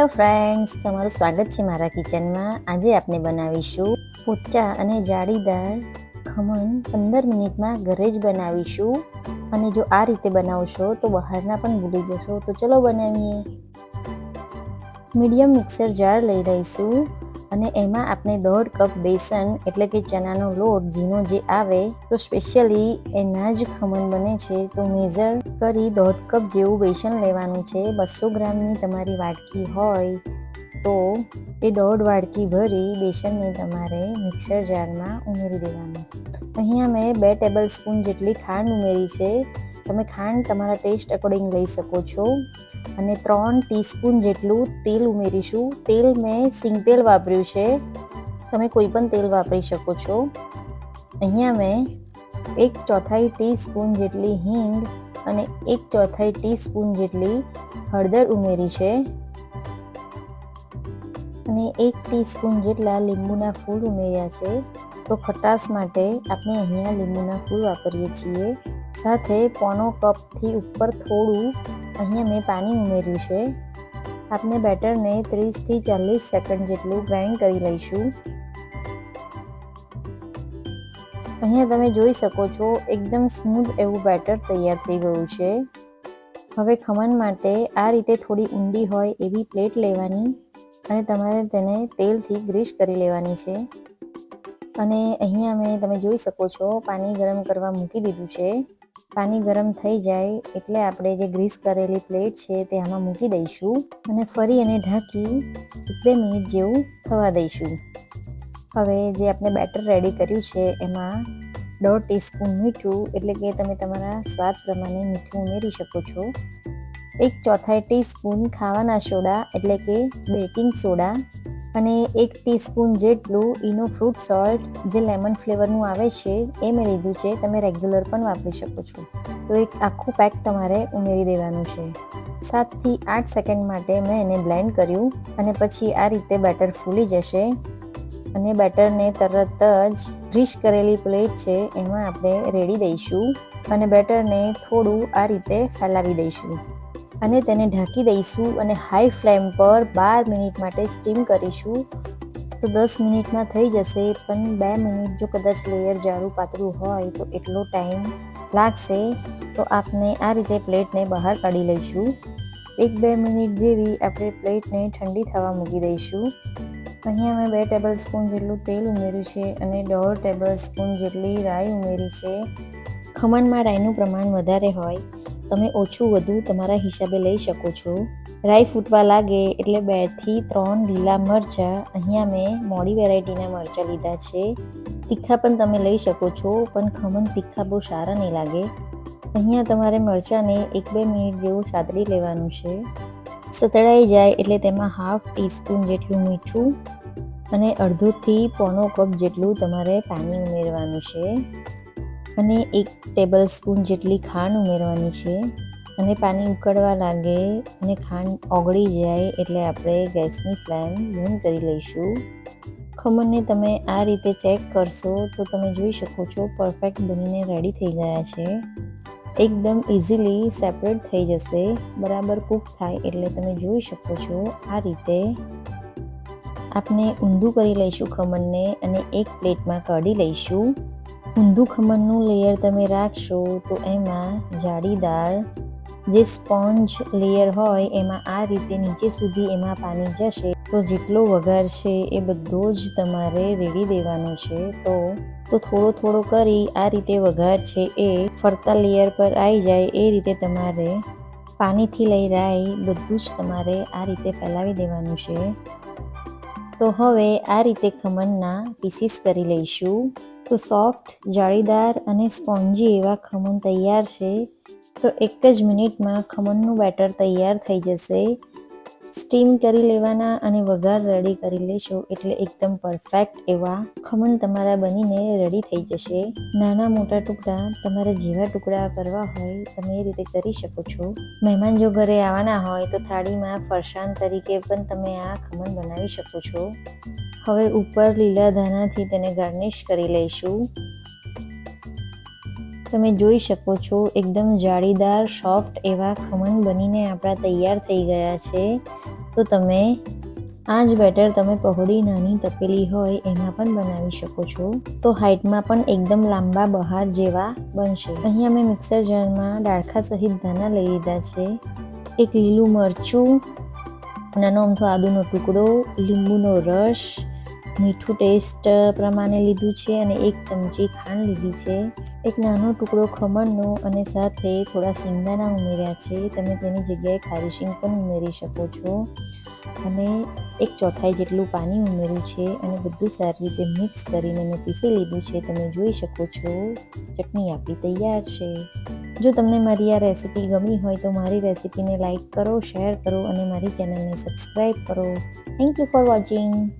Hello friends તમારું સ્વાગત છે મારા કિચનમાં. આજે આપણે બનાવીશું પોચા અને જાળીદાર ખમણ પંદર મિનિટમાં ઘરે જ બનાવીશું. અને જો આ રીતે બનાવશો તો બહારના પણ ભૂલી જશો. તો ચલો બનાવીએ. મીડિયમ મિક્સર જાર લઈ લઈશું. અને એમાં આપણે દોઢ કપ બેસન એટલે કે ચણાનો લોટ ઝીણો જે આવે, તો સ્પેશિયલી એના જ ખમણ બને છે. તો મેઝર કરી દોઢ કપ જેવું બેસન લેવાનું છે. બસો ગ્રામની તમારી વાટકી હોય તો એ દોઢ વાડકી ભરી બેસનને તમારે મિક્સર જારમાં ઉમેરી દેવાનું. અહીંયા મેં બે ટેબલ સ્પૂન જેટલી ખાંડ ઉમેરી છે. તમે ખાંડ તમારા ટેસ્ટ અકોર્ડિંગ લઈ શકો છો. અને ત્રણ ટીસ્પૂન જેટલું તેલ ઉમેરીશું. તેલ મેં સિંગ તેલ વાપર્યું છે. તમે કોઈ પણ તેલ વાપરી શકો છો. અહીંયા મેં એક ચોથાઈ ટીસ્પૂન જેટલી હિંગ અને એક ચોથાઈ ટીસ્પૂન જેટલી હળદર ઉમેરી છે. અને એક ટીસ્પૂન જેટલા લીંબુના ફૂલ ઉમેર્યા છે. તો ખટાશ માટે આપણે અહીંયા લીંબુના ફૂલ વાપરીએ છીએ. સાથે પોનો કપથી ઉપર થોડું અહીંયા મેં પાણી ઉમેર્યું છે. આપણે બેટરને ત્રીસથી ચાલીસ સેકન્ડ જેટલું ગ્રાઇન્ડ કરી લઈશું. અહીંયા તમે જોઈ શકો છો, એકદમ સ્મૂથ એવું બેટર તૈયાર થઈ ગયું છે. હવે ખમણ માટે આ રીતે થોડી ઊંડી હોય એવી પ્લેટ લેવાની અને તમારે તેને તેલથી ગ્રીસ કરી લેવાની છે. અને અહીંયા મેં, તમે જોઈ શકો છો, પાણી ગરમ કરવા મૂકી દીધું છે. પાણી ગરમ થઈ જાય એટલે આપણે જે ગ્રીસ કરેલી પ્લેટ છે તે આમાં મૂકી દઈશું અને ફરી એને ઢાંકી એક બે મિનિટ જેવું થવા દઈશું. હવે જે આપણે બેટર રેડી કર્યું છે એમાં દોઢ ટીસ્પૂન મીઠું એટલે કે તમે તમારા સ્વાદ પ્રમાણે મીઠું ઉમેરી શકો છો. એક ચોથાઈ ટીસ્પૂન ખાવાના સોડા એટલે કે બેકિંગ સોડા અને એક ટીસ્પૂન જેટલું ઇનો ફ્રૂટ સોલ્ટ જે લેમન ફ્લેવરનું આવે છે, એ મેં લીધું છે. તમે રેગ્યુલર પણ વાપરી શકો છો. તો એક આખું પેક તમારે ઉમેરી દેવાનું છે. સાતથી આઠ સેકન્ડ માટે મેં એને બ્લેન્ડ કર્યું અને પછી આ રીતે બેટર ફૂલી જશે. અને બેટરને તરત જ ગ્રીસ કરેલી પ્લેટ છે, એમાં આપણે રેડી દઈશું. અને બેટરને થોડું આ રીતે ફેલાવી દઈશું. અને તેને ઢાંકી દઈશું અને હાઈ ફ્લેમ પર બાર મિનિટ માટે સ્ટીમ કરીશું. તો દસ મિનિટમાં થઈ જશે, પણ બે મિનિટ જો કદાચ લેયર જાડું પાતળું હોય તો એટલો ટાઈમ લાગશે. તો આપણે આ રીતે પ્લેટને બહાર કાઢી લઈશું. એક બે મિનિટ જેવી આપણે પ્લેટને ઠંડી થવા મૂકી દઈશું. અહીંયા મેં બે ટેબલ સ્પૂન જેટલું તેલ ઉમેર્યું છે અને દોઢ ટેબલ સ્પૂન જેટલી રાઈ ઉમેરી છે. ખમણમાં રાઈનું પ્રમાણ વધારે હોય તમે ઓછું વધુ તમારા હિસાબે લઈ શકો છો. રાઈ ફૂટવા લાગે એટલે બેથી ત્રણ લીલા મરચાં અહીંયા મેં મોડી વેરાયટીના મરચાં લીધા છે. તીખા પણ તમે લઈ શકો છો, પણ ખમણ તીખા બહુ સારા નહીં લાગે. અહીંયા તમારે મરચાંને એક બે મિનિટ જેવું છાતરી લેવાનું છે. સતળાઈ જાય એટલે તેમાં હાફ ટીસ્પૂન જેટલું મીઠું અને અડધોથી પોણો કપ જેટલું તમારે પાણી ઉમેરવાનું છે. અને એક ટેબલ સ્પૂન જેટલી ખાંડ ઉમેરવાની છે. અને પાણી ઉકળવા લાગે અને ખાંડ ઓગળી જાય એટલે આપણે ગેસની ફ્લેમ બંધ કરી લઈશું. ખમણને તમે આ રીતે ચેક કરશો તો તમે જોઈ શકો છો પરફેક્ટ બનીને રેડી થઈ ગયા છે. એકદમ ઇઝીલી સેપરેટ થઈ જશે. બરાબર કૂક થાય એટલે તમે જોઈ શકો છો આ રીતે. આપણે ઊંધું કરી લઈશું ખમણને અને એક પ્લેટમાં કાઢી લઈશું. ઊંધું ખમણનું લેયર તમે રાખશો તો એમાં જાળીદાર જે સ્પોન્જ લેયર હોય, એમાં આ રીતે નીચે સુધી એમાં પાણી જશે. તો જેટલો વઘાર છે એ બધો જ તમારે રેડી દેવાનો છે. તો તો થોડો થોડો કરી આ રીતે વઘાર છે એ ફરતા લેયર પર આવી જાય, એ રીતે તમારે પાણીથી લઈ રાઈ બધું જ તમારે આ રીતે ફેલાવી દેવાનું છે. તો હવે આ રીતે ખમણના પીસીસ કરી લઈશું. તો સોફ્ટ જાળીદાર અને સ્પોન્જી એવા ખમણ તૈયાર છે. તો એક જ મિનિટમાં ખમણનું બેટર તૈયાર થઈ જશે. સ્ટીમ કરી લેવાના અને વઘાર રેડી કરી લેશો એટલે એકદમ પરફેક્ટ એવા ખમણ તમારા બનીને રેડી થઈ જશે. નાના મોટા ટુકડા તમારે જેવા ટુકડા કરવા હોય તમે એ રીતે કરી શકો છો. મહેમાન જો ઘરે આવવાના હોય તો થાળીમાં ફરસાણ તરીકે પણ તમે આ ખમણ બનાવી શકો છો. હવે ઉપર લીલા ધાનાથી તેને ગાર્નિશ કરી લઈશું. તમે જોઈ શકો છો, એકદમ જાળીદાર સોફ્ટ એવા ખમણ બનીને આપણા તૈયાર થઈ ગયા છે. તો તમે આ જ બેટર તમે પહોળી નાની તપેલી હોય એમાં પણ બનાવી શકો છો. તો હાઇટમાં પણ એકદમ લાંબા બહાર જેવા બનશે. અહીંયા મેં મિક્સર જારમાં ડાળખા સહિત ધાના લઈ લીધા છે. એક લીલું મરચું, નાનો અમથો આદુનો ટુકડો, લીંબુનો રસ, મીઠું ટેસ્ટ પ્રમાણે લીધું છે અને એક ચમચી ખાંડ લીધી છે. એક નાનો ટુકડો ખમણનો અને સાથે થોડા સિંગદાણા ઉમેર્યા છે. તમે તેની જગ્યાએ ખારી પણ ઉમેરી શકો છો. અને એક ચોથાઈ જેટલું પાણી ઉમેર્યું છે અને બધું સારી રીતે મિક્સ કરીને મેં પીસી લીધું છે. તમે જોઈ શકો છો, ચટણી આપણી તૈયાર છે. જો તમને મારી આ રેસિપી ગમી હોય તો મારી રેસીપીને લાઇક કરો, શેર કરો અને મારી ચેનલને સબસ્ક્રાઈબ કરો. Thank you for watching